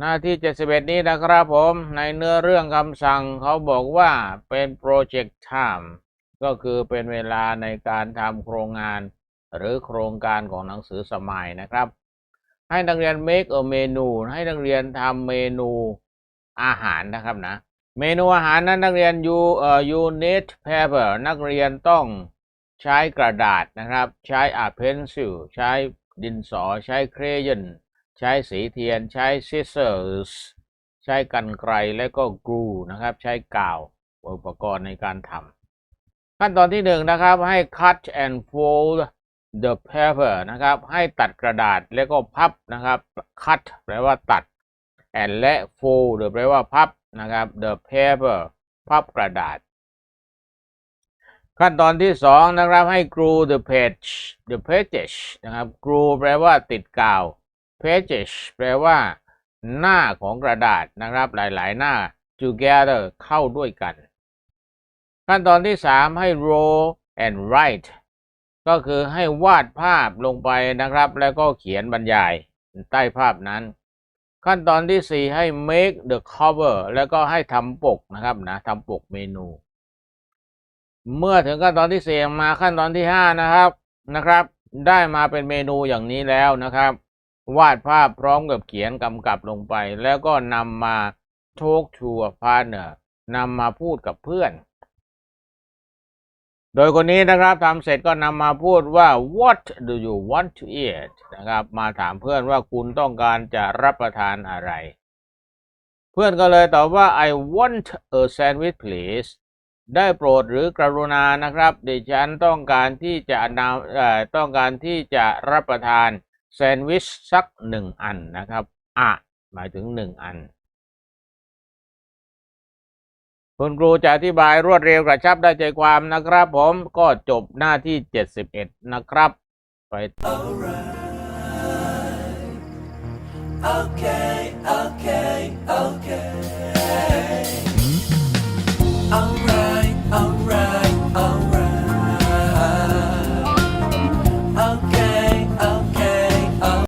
หน้าที่ 71 นี้นะครับผมในเนื้อเรื่องคำสั่งเขาบอกว่าเป็น project time ก็คือเป็นเวลาในการทำโครงงาน หรือโครงการของหนังสือสมัยนะครับ ให้นักเรียน make a menu ให้นักเรียนทำเมนูอาหารนะครับนะ เมนูอาหารนั้นนักเรียน you เอ่อ you need paper นักเรียนต้อง ใช้กระดาษนะครับ ใช้ a pencil ใช้ดินสอ ใช้ crayon ใช้สีเทียน ใช้ scissors ใช้กันไกรและก็ glue นะครับ ใช้กาวอุปกรณ์ในการทำขั้นตอนที่หนึ่งนะครับ ให้ cut and fold the paper นะครับ ให้ตัดกระดาษแล้วก็พับนะครับ cut แปลว่าตัด and และ fold แปลว่าพับนะครับ the paper พับกระดาษ ขั้นตอนที่สองนะครับให้ glue the page the pages นะครับ glue แปลว่าติดกาว pages แปลว่า หน้าของกระดาษนะครับหลายๆ หน้า together เข้าด้วยกัน ขั้นตอนที่สามให้ draw and write ก็คือให้วาดภาพลงไปนะครับ แล้วก็เขียนบรรยายใต้ภาพนั้น ขั้นตอนที่สี่ให้ make the cover แล้วก็ให้ทำปกนะครับนะทำปกเมนู เมื่อถึงขั้นตอนที่สี่มาขั้นตอนที่ห้านะครับนะครับ ได้มาเป็นเมนูอย่างนี้แล้วนะครับ วาดภาพพร้อมกับเขียนกำกับลงไป แล้วก็นำมา talk to a partner นำมาพูดกับเพื่อน โดยคนนี้นะครับทำเสร็จก็นำมาพูดว่า what do you want to eat นะครับ มาถามเพื่อนว่าคุณต้องการจะรับประทานอะไร เพื่อนก็เลยตอบว่า I want a sandwich please ได้โปรดหรือกรุณานะครับดิฉันต้องการที่จะนำต้องการที่จะรับประทานแซนด์วิชสักหนึ่งอันนะครับอะหมายถึงหนึ่งอัน คุณครูจะอธิบายรวดเร็วกระชับได้ใจความนะครับ ผมก็จบหน้าที่ 71 นะครับไป Okay, okay, okay.